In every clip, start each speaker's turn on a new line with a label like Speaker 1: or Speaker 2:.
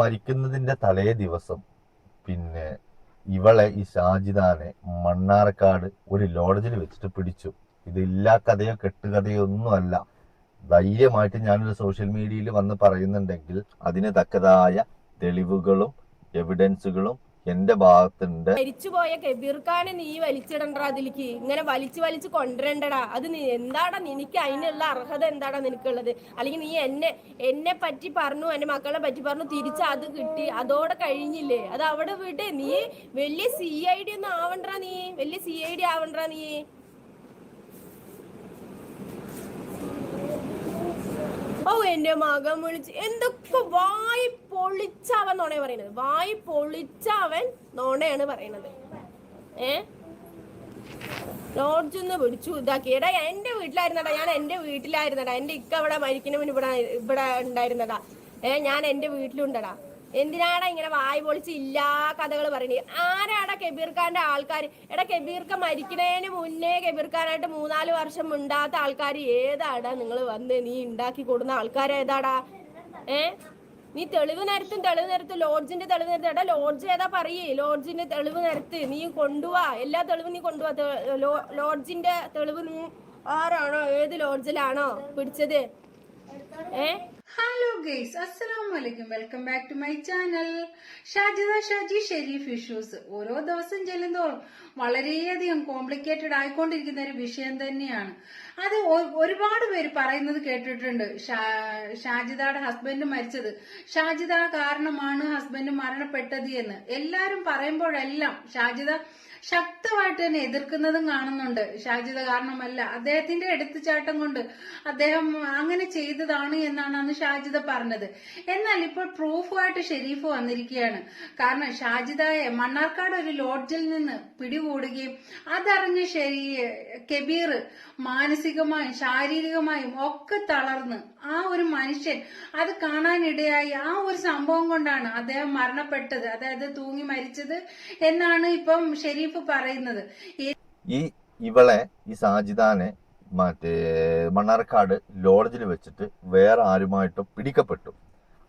Speaker 1: മരിക്കുന്നതിന്റെ തലേ ദിവസം പിന്നെ ഇവളെ ഈ ഷാജിദാനെ മണ്ണാർക്കാട് ഒരു ലോഡ്ജിൽ വെച്ചിട്ട് പിടിച്ചു. ഇത് ഇല്ലാ കഥയോ കെട്ടുകഥയോ ഒന്നും അല്ല ധൈര്യമായിട്ട് ഞാനൊരു സോഷ്യൽ മീഡിയയിൽ വന്ന് പറയുന്നുണ്ടെങ്കിൽ അതിന് തക്കതായ തെളിവുകളും എവിഡൻസുകളും എന്റെ ഭാഗത്തുണ്ട്.
Speaker 2: മരിച്ചുപോയ കബീർഖാനെ നീ വലിച്ചിടണ്ടാ അതിലേക്ക്. ഇങ്ങനെ വലിച്ചു വലിച്ചു കൊണ്ടുവരണ്ടടാ. അത് നീ എന്താടാ നിനക്ക് അതിനുള്ള അർഹത എന്താടാ നിനക്കുള്ളത്? അല്ലെങ്കിൽ നീ എന്നെ എന്നെ പറ്റി പറഞ്ഞു എന്റെ മക്കളെ പറ്റി പറഞ്ഞു തിരിച്ച് അത് കിട്ടി. അതോടെ കഴിഞ്ഞില്ലേ? അത് അവിടെ വിട്. നീ വലിയ സി ഐ ഡി ഒന്നും ആവണ്ടാ നീ. വലിയ സി ഐ ഡി ആവണ്ടാ നീ. ഓ എന്റെ മകൻ വിളിച്ച് എന്തൊക്കെ വായി പൊളിച്ചവൻ നോണേ പറയുന്നത്. വായി പൊളിച്ചവൻ നോണയാണ് പറയുന്നത്. ഏ? ലോഡ്ജൊന്ന് പിടിച്ചു ഇതാക്കി. എടാ എന്റെ വീട്ടിലായിരുന്നടാ. ഞാൻ എന്റെ വീട്ടിലായിരുന്നടാ. എന്റെ ഇക്ക അവിടെ മരിക്കണമെന്ന് ഇവിടെ ഇവിടെ ഉണ്ടായിരുന്നടാ ഏ ഞാൻ എന്റെ വീട്ടിലുണ്ടടാ. എന്തിനാടാ ഇങ്ങനെ വായി പൊളിച്ച് ഇല്ലാ കഥകൾ പറയണേ ആരാടാ കബീർ ഖാന്റെ ആൾക്കാർ എടാ കബീർ ഖാൻ മരിക്കുന്നതിന് മുന്നേ കബീർ ഖാനായിട്ട് മൂന്നാൽ വർഷം ഉണ്ടാത്ത ആൾക്കാർ ഏതാടാ നിങ്ങൾ വന്ന് നീ ഉണ്ടാക്കി കൊടുക്കുന്ന ആൾക്കാർ ഏതാടാ? ഏ? നീ തെളിവ് നിരത്തും തെളിവ് നിരത്തും ലോഡ്ജിന്റെ തെളിവ് നിരത്തും. എടാ ലോഡ്ജ് ഏതാ പറയേ? ലോഡ്ജിന്റെ തെളിവ് നിരത്ത്. നീ കൊണ്ടുപോവാ എല്ലാ തെളിവും നീ കൊണ്ടുപോവാ ലോഡ്ജിന്റെ തെളിവ് നീ ആരാണോ? ഏത് ലോഡ്ജിലാണോ പിടിച്ചത്?
Speaker 3: ഹലോ ഗൈസ് അസ്സലാമു അലൈക്കും welcome back to my channel Shajida Shaji Sharif issues. ഓരോ ദിവസം ചെല്ലുന്തോറും വളരെയധികം കോംപ്ലിക്കേറ്റഡ് ആയിക്കൊണ്ടിരിക്കുന്ന ഒരു വിഷയം തന്നെയാണ്. അത് ഒരുപാട് പേര് പറയുന്നത് കേട്ടിട്ടുണ്ട്. ഷാജിദയുടെ ഹസ്ബൻഡ് മരിച്ചത്. ഷാജിദ കാരണമാണ് ഹസ്ബൻഡ് മരണപ്പെട്ടത് എന്ന്. എല്ലാരും പറയുമ്പോഴെല്ലാം ഷാജിദ ശക്തമായിട്ട് തന്നെ എതിർക്കുന്നതും കാണുന്നുണ്ട്. ഷാജിത കാരണമല്ല. അദ്ദേഹത്തിന്റെ എടുത്തുചാട്ടം കൊണ്ട് അദ്ദേഹം അങ്ങനെ ചെയ്തതാണ് എന്നാണ് അന്ന് ഷാജിത പറഞ്ഞത്. എന്നാൽ ഇപ്പോൾ പ്രൂഫുമായിട്ട് ഷെരീഫ് വന്നിരിക്കുകയാണ്. കാരണം ഷാജിദയെ മണ്ണാർക്കാട് ഒരു ലോഡ്ജിൽ നിന്ന് പിടികൂടുകയും അതറിഞ്ഞ് ഷെരീ കബീർ മാനസികമായും ശാരീരികമായും ഒക്കെ തളർന്ന് ആ ഒരു മനുഷ്യൻ അത് കാണാനിടയായി. ആ ഒരു സംഭവം കൊണ്ടാണ് അദ്ദേഹം മരണപ്പെട്ടത്. അതായത് തൂങ്ങി മരിച്ചത് എന്നാണ് ഇപ്പം ഷെരീഫ് പറയുന്നത് ഈ
Speaker 1: ഇവളെ ഈ സാജിദാനെ മറ്റേ മണ്ണാർക്കാട് ലോഡ്ജിൽ വെച്ചിട്ട് വേറെ ആരുമായിട്ടും പിടിക്കപ്പെട്ടു.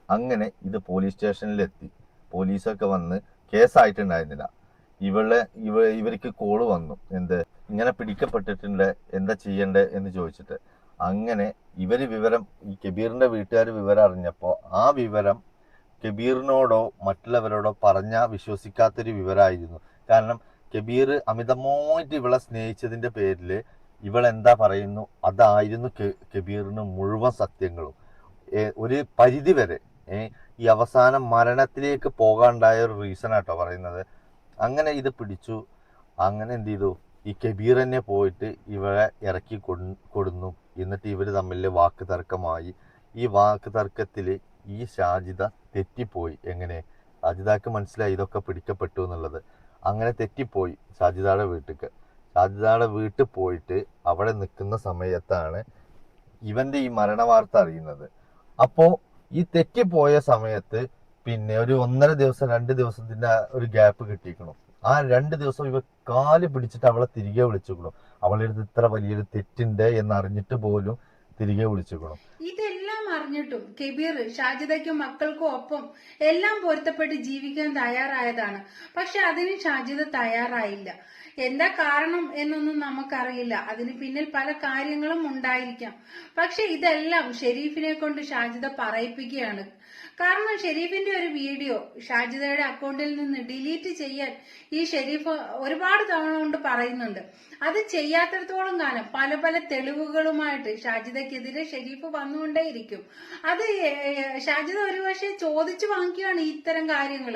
Speaker 1: അങ്ങനെ ഇത് പോലീസ് സ്റ്റേഷനിലെത്തി. പോലീസൊക്കെ വന്ന് കേസായിട്ടുണ്ടായിരുന്നില്ല. ഇവളെ ഇവ ഇവർക്ക് കോൾ വന്നു. എന്ത് ഇങ്ങനെ പിടിക്കപ്പെട്ടിട്ടുണ്ട് എന്താ ചെയ്യണ്ടേ എന്ന് ചോദിച്ചിട്ട്. അങ്ങനെ ഇവർ വിവരം ഈ കബീറിന്റെ വീട്ടുകാർ വിവരം അറിഞ്ഞപ്പോൾ ആ വിവരം കബീറിനോടോ മറ്റുള്ളവരോടോ പറഞ്ഞാൽ വിശ്വസിക്കാത്തൊരു വിവരമായിരുന്നു കാരണം കബീർ അമിതമായിട്ട് ഇവളെ സ്നേഹിച്ചതിന്റെ പേരിൽ ഇവൾ എന്താ പറയുന്നു? അതായിരുന്നു കബീറിന് മുഴുവൻ സത്യങ്ങളും. ഒരു പരിധി വരെ ഈ അവസാനം മരണത്തിലേക്ക് പോകാണ്ടായ ഒരു റീസൺ ആട്ടോ പറയുന്നത്. അങ്ങനെ ഇത് പിടിച്ചു. അങ്ങനെ എന്ത് ചെയ്തു? ഈ കബീർ തന്നെ പോയിട്ട് ഇവളെ ഇറക്കി കൊടുന്നു. എന്നിട്ട് ഇവർ തമ്മിൽ വാക്ക് തർക്കമായി ഈ വാക്ക് തർക്കത്തിൽ ഈ ഷാജിദ തെറ്റിപ്പോയി. എങ്ങനെ? അജിതാക്ക് മനസ്സിലായി ഇതൊക്കെ പിടിക്കപ്പെട്ടു എന്നുള്ളത്. അങ്ങനെ തെറ്റിപ്പോയി ഷാജിദയുടെ വീട്ടിക്ക്. ഷാജിദയുടെ വീട്ടിൽ പോയിട്ട് അവിടെ നിൽക്കുന്ന സമയത്താണ് ഇവന്റെ ഈ മരണ വാർത്ത അറിയുന്നത്. അപ്പോ ഈ തെറ്റിപ്പോയ സമയത്ത് പിന്നെ ഒരു ഒന്നര ദിവസം രണ്ട് ദിവസത്തിന്റെ ഒരു ഗ്യാപ്പ് കിട്ടിയിരിക്കണം. ആ രണ്ട് ദിവസം ഇവ കാൽ പിടിച്ചിട്ട് അവളെ തിരികെ വിളിച്ചുക്കണം അവളുടെ ഇത്ര വലിയൊരു തെറ്റുണ്ട് എന്ന് അറിഞ്ഞിട്ട് പോലും തിരികെ വിളിച്ചുക്കണം
Speaker 3: ഇതെല്ലാം അറിഞ്ഞിട്ടും കെബീർ ഷാജിദയ്ക്കും മക്കൾക്കും ഒപ്പം എല്ലാം പൊരുത്തപ്പെട്ട് ജീവിക്കാൻ തയ്യാറായതാണ്. പക്ഷെ അതിന് ഷാജിദ തയ്യാറായില്ല. എന്താ കാരണം എന്നൊന്നും നമുക്കറിയില്ല. അതിന് പിന്നിൽ പല കാര്യങ്ങളും ഉണ്ടായിരിക്കാം. പക്ഷെ ഇതെല്ലാം ഷെരീഫിനെ കൊണ്ട് ഷാജിദ പറയിപ്പിക്കുകയാണ്. കാരണം ഷെരീഫിന്റെ ഒരു വീഡിയോ ഷാജിദയുടെ അക്കൗണ്ടിൽ നിന്ന് ഡിലീറ്റ് ചെയ്യാൻ ഈ ഷെരീഫ് ഒരുപാട് തവണ കൊണ്ട് പറയുന്നുണ്ട്. അത് ചെയ്യാത്തടത്തോളം കാലം പല പല തെളിവുകളുമായിട്ട് ഷാജിദക്കെതിരെ ഷെരീഫ് വന്നുകൊണ്ടേയിരിക്കും. അത് ഷാജിദ ഒരുപക്ഷെ ചോദിച്ചു വാങ്ങിക്കുകയാണ് ഇത്തരം കാര്യങ്ങൾ.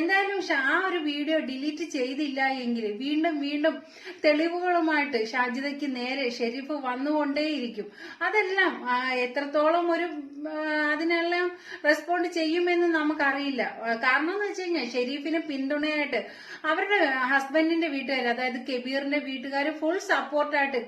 Speaker 3: എന്തായാലും ആ ഒരു വീഡിയോ ഡിലീറ്റ് ചെയ്തില്ല എങ്കിൽ വീണ്ടും വീണ്ടും തെളിവുകളുമായിട്ട് ഷാജിദയ്ക്ക് നേരെ ഷെരീഫ് വന്നുകൊണ്ടേയിരിക്കും. അതെല്ലാം എത്രത്തോളം ഒരു അതിനെല്ലാം റെസ്പോണ്ട് ചെയ്യുമെന്ന് നമുക്കറിയില്ല. കാരണം എന്ന് വെച്ച് കഴിഞ്ഞാൽ ഷെരീഫിന് പിന്തുണയായിട്ട് അവരുടെ ഹസ്ബൻഡിന്റെ വീട്ടുകാർ അതായത് കെബീറിന്റെ വീട്ടുകാർ ഫുൾ സപ്പോർട്ടായിട്ട്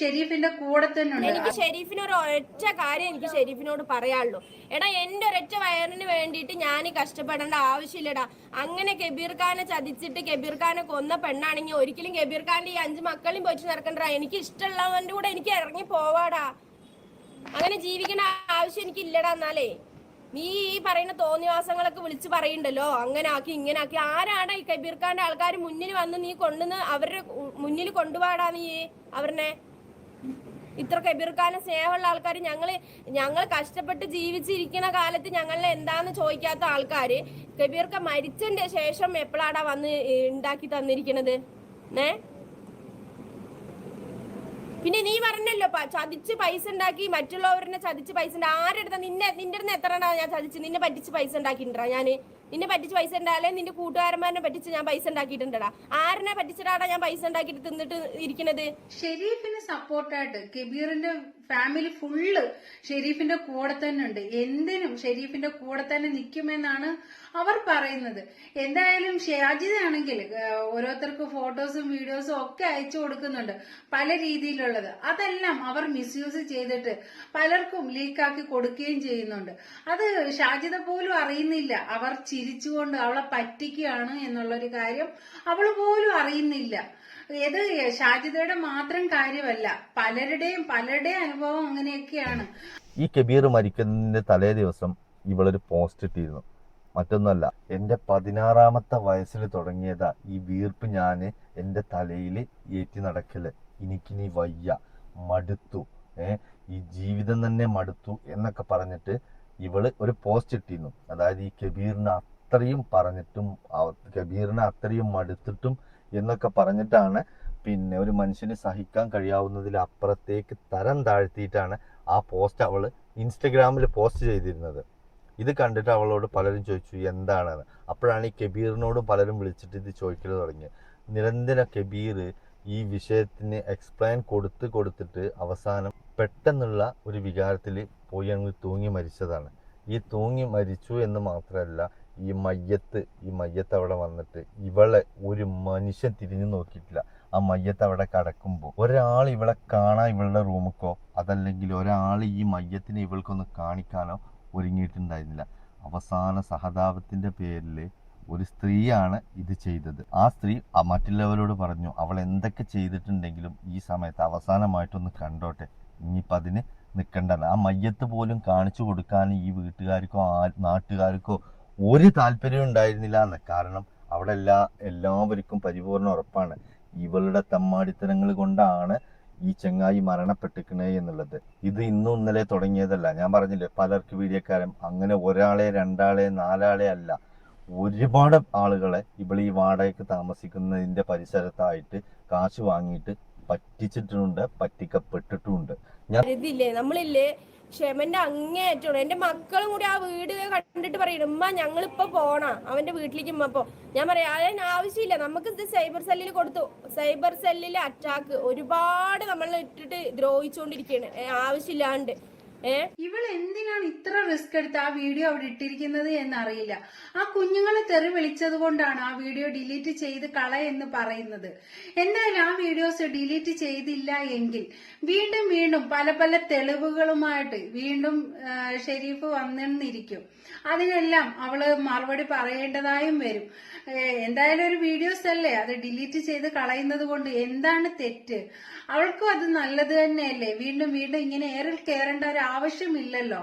Speaker 3: ഷെരീഫിന്റെ കൂടെ തന്നെ
Speaker 2: എനിക്ക് ഷെരീഫിന് ഒരു ഒറ്റ കാര്യം എനിക്ക് ഷെരീഫിനോട് പറയാനുള്ളൂ. എടാ എന്റെ ഒരൊറ്റ വയറിന് വേണ്ടിയിട്ട് ഞാൻ കഷ്ടപ്പെടേണ്ട ആവശ്യമില്ലടാ. അങ്ങനെ കബീർ ഖാനെ ചതിച്ചിട്ട് കബീർ ഖാനെ കൊന്ന പെണ്ണാണെങ്കിൽ ഒരിക്കലും കബീർ ഖാന്റെ ഈ അഞ്ച് മക്കളെയും പോയിട്ട് നടക്കണ്ട എനിക്ക് ഇഷ്ടമുള്ളവന്റെ കൂടെ എനിക്ക് ഇറങ്ങി പോവാടാ. അങ്ങനെ ജീവിക്കേണ്ട ആവശ്യം എനിക്ക് ഇല്ലടാ എന്നാലേ. നീ ഈ പറയുന്ന തോന്നിവാസങ്ങളൊക്കെ വിളിച്ച് പറയണ്ടല്ലോ? അങ്ങനെ ആക്കി ഇങ്ങനെ ആക്കി ആരാണ് ഈ കബീർ ഖാന്റെ ആൾക്കാർ മുന്നിൽ വന്ന് നീ കൊണ്ടുവന്ന് അവരുടെ മുന്നിൽ കൊണ്ടുപോടാ നീ? അവരുടെ ഇത്ര കബീർ ഖാനെ സ്നേഹമുള്ള ആൾക്കാർ ഞങ്ങൾ ഞങ്ങൾ കഷ്ടപ്പെട്ട് ജീവിച്ചിരിക്കുന്ന കാലത്ത് ഞങ്ങളെ എന്താന്ന് ചോദിക്കാത്ത ആൾക്കാർ കബീർ ഖാൻ മരിച്ചതിന്റെ ശേഷം എപ്പോഴാടാ വന്ന് ഉണ്ടാക്കി തന്നിരിക്കണത്? ഏ? പിന്നെ നീ പറഞ്ഞല്ലോ ചതിച്ച് പൈസ ഉണ്ടാക്കി മറ്റുള്ളവരെ ചതിച്ച് പൈസ ആരുടെ ആരെടുത്ത നിന്നെ നിന്റെ അടുത്ത് എത്ര ഞാൻ ചതിച്ച്? നിന്നെ പറ്റിച്ച് പൈസ ഉണ്ടാക്കിയിട്ടുണ്ടാ ഞാൻ നിന്നെ പറ്റിച്ച് പൈസ ഉണ്ടായാലേ നിന്റെ കൂട്ടുകാരന്മാരെ പറ്റിച്ച് ഞാൻ പൈസ ഉണ്ടാക്കിയിട്ടുണ്ടടാ. ആരനെ പറ്റിച്ചിട്ടാടാ ഞാൻ പൈസ ഉണ്ടാക്കിയിട്ട് തിന്നിട്ട് ഇരിക്കണത്?
Speaker 3: ഷെരീഫിന് സപ്പോർട്ടായിട്ട് കബീറിന്റെ ഫാമിലി ഫുള്ള് ഷെരീഫിന്റെ കൂടെ തന്നെ ഉണ്ട്. എന്തിനും ഷെരീഫിന്റെ കൂടെ തന്നെ നിൽക്കുമെന്നാണ് അവർ പറയുന്നത്. എന്തായാലും ഷാജിദാണെങ്കിൽ ഓരോരുത്തർക്ക് ഫോട്ടോസും വീഡിയോസും ഒക്കെ അയച്ചു കൊടുക്കുന്നുണ്ട് പല രീതിയിലുള്ളത്. അതെല്ലാം അവർ മിസ്യൂസ് ചെയ്തിട്ട് പലർക്കും ലീക്കാക്കി കൊടുക്കുകയും ചെയ്യുന്നുണ്ട്. അത് ഷാജിദ പോലും അറിയുന്നില്ല. അവർ ചിരിച്ചുകൊണ്ട് അവളെ പറ്റിക്കുകയാണ് എന്നുള്ളൊരു കാര്യം അവൾ പോലും അറിയുന്നില്ല. ഇത് ഷാജിദയുടെ മാത്രം കാര്യമല്ല പലരുടെയും പലരുടെയും അനുഭവം അങ്ങനെയൊക്കെയാണ്.
Speaker 1: ഈ കബീർ മരിക്കുന്നതിന്റെ തലേ ദിവസം ഇവളൊരു പോസ്റ്റ് ഇട്ടിരുന്നു. മറ്റൊന്നല്ല എന്റെ പതിനാറാമത്തെ വയസ്സിൽ തുടങ്ങിയതാ ഈ വീർപ്പ് ഞാൻ എന്റെ തലയിൽ ഏറ്റി നടക്കൽ. നീ വയ്യ മടുത്തു ഏ ഈ ജീവിതം തന്നെ മടുത്തു എന്നൊക്കെ പറഞ്ഞിട്ട് ഇവൾ ഒരു പോസ്റ്റ് ഇട്ടിരുന്നു. അതായത് ഈ കബീറിന് അത്രയും പറഞ്ഞിട്ടും കബീറിനെ അത്രയും മടുത്തിട്ടും എന്നൊക്കെ പറഞ്ഞിട്ടാണ് പിന്നെ ഒരു മനുഷ്യന് സഹിക്കാൻ കഴിയാവുന്നതിൽ അപ്പുറത്തേക്ക് തരം താഴ്ത്തിയിട്ടാണ് ആ പോസ്റ്റ് അവൾ ഇൻസ്റ്റഗ്രാമിൽ പോസ്റ്റ് ചെയ്തിരുന്നത്. ഇത് കണ്ടിട്ട് അവളോട് പലരും ചോദിച്ചു എന്താണെന്ന് അപ്പോഴാണ് ഈ കബീറിനോട് പലരും വിളിച്ചിട്ട് ഇത് ചോദിക്കൽ തുടങ്ങിയത്. നിരന്തര കബീർ ഈ വിഷയത്തിന് എക്സ്പ്ലെയിൻ കൊടുത്ത് കൊടുത്തിട്ട് അവസാനം പെട്ടെന്നുള്ള ഒരു വികാരത്തിൽ പോയി അങ്ങ് തൂങ്ങി മരിച്ചതാണ്. ഈ തൂങ്ങി മരിച്ചു എന്ന് മാത്രമല്ല ഈ മയ്യത്ത് ഈ മയ്യത്ത് അവിടെ വന്നിട്ട് ഇവളെ ഒരു മനുഷ്യൻ തിരിഞ്ഞു നോക്കിയിട്ടില്ല. ആ മയ്യത്ത് അവിടെ കടക്കുമ്പോൾ ഒരാൾ ഇവളെ കാണാൻ ഇവളുടെ റൂമിക്കോ? അതല്ലെങ്കിൽ ഒരാൾ ഈ മയ്യത്തിനെ ഇവൾക്കൊന്ന് കാണിക്കാനോ ഒരുങ്ങിയിട്ടുണ്ടായിരുന്നില്ല. അവസാന സഹതാപത്തിന്റെ പേരിൽ ഒരു സ്ത്രീയാണ് ഇത് ചെയ്തത്. ആ സ്ത്രീ മറ്റുള്ളവരോട് പറഞ്ഞു അവൾ എന്തൊക്കെ ചെയ്തിട്ടുണ്ടെങ്കിലും ഈ സമയത്ത് അവസാനമായിട്ടൊന്ന് കണ്ടോട്ടെ. ഇനിയിപ്പോൾ അതിന് നിൽക്കേണ്ടല്ല ആ മയ്യത്ത് പോലും കാണിച്ചു കൊടുക്കാൻ ഈ വീട്ടുകാർക്കോ നാട്ടുകാർക്കോ ഒരു താല്പര്യവും ഉണ്ടായിരുന്നില്ല എന്ന്. കാരണം അവിടെ എല്ലാ എല്ലാവർക്കും പരിപൂർണ ഉറപ്പാണ്. ഇവളുടെ തമ്മാടിത്തരങ്ങൾ കൊണ്ടാണ് ഈ ചെങ്ങായി മരണപ്പെട്ടിക്കണേ എന്നുള്ളത്. ഇത് ഇന്നും ഇന്നലെ തുടങ്ങിയതല്ല. ഞാൻ പറഞ്ഞില്ലേ പലർക്ക് വീഡിയോക്കാരും അങ്ങനെ ഒരാളെ രണ്ടാളെ നാലാളെ അല്ല. ഒരുപാട് ആളുകളെ ഇവൾ ഈ വാടകയ്ക്ക് താമസിക്കുന്നതിന്റെ പരിസരത്തായിട്ട് കാശ് വാങ്ങിയിട്ട് പറ്റിച്ചിട്ടുണ്ട് പറ്റിക്കപ്പെട്ടിട്ടുണ്ട്. ഞാൻ
Speaker 2: നമ്മളില്ലേ ക്ഷമന്റെ അങ്ങേയറ്റാണ് എന്റെ മക്കളും കൂടി ആ വീട് കണ്ടിട്ട് പറയും ഉമ്മ ഞങ്ങളിപ്പോ പോണ. അവന്റെ വീട്ടിലേക്ക് ഉമ്മ പോ. ഞാൻ പറയാം അതിന് ആവശ്യമില്ല. നമുക്ക് ഇത് സൈബർ സെല്ലിൽ കൊടുത്തു. സൈബർ സെല്ലിലെ അറ്റാക്ക് ഒരുപാട് നമ്മൾ ഇട്ടിട്ട് ദ്രോഹിച്ചുകൊണ്ടിരിക്കുകയാണ് ആവശ്യമില്ലാണ്ട്.
Speaker 3: ഇവൾ എന്തിനാണ് ഇത്ര റിസ്ക് എടുത്ത് ആ വീഡിയോ അവിടെ ഇട്ടിരിക്കുന്നത് എന്നറിയില്ല. ആ കുഞ്ഞുങ്ങളെ തെറി വിളിച്ചത് കൊണ്ടാണ് ആ വീഡിയോ ഡിലീറ്റ് ചെയ്ത് കള എന്ന് പറയുന്നത്. എന്തായാലും ആ വീഡിയോസ് ഡിലീറ്റ് ചെയ്തില്ല എങ്കിൽ വീണ്ടും വീണ്ടും പല പല തെളിവുകളുമായിട്ട് വീണ്ടും ഷെരീഫ് വന്നിരിക്കും. അതിനെല്ലാം അവൾ മറുപടി പറയേണ്ടതായും വരും. എന്തായാലും ഒരു വീഡിയോസ് അല്ലേ? അത് ഡിലീറ്റ് ചെയ്ത് കളയുന്നത് കൊണ്ട് എന്താണ് തെറ്റ്? അവൾക്കും അത് നല്ലത് തന്നെയല്ലേ? വീണ്ടും വീണ്ടും ഇങ്ങനെ ഏറിൽ കയറേണ്ട ഒരു ആവശ്യമില്ലല്ലോ.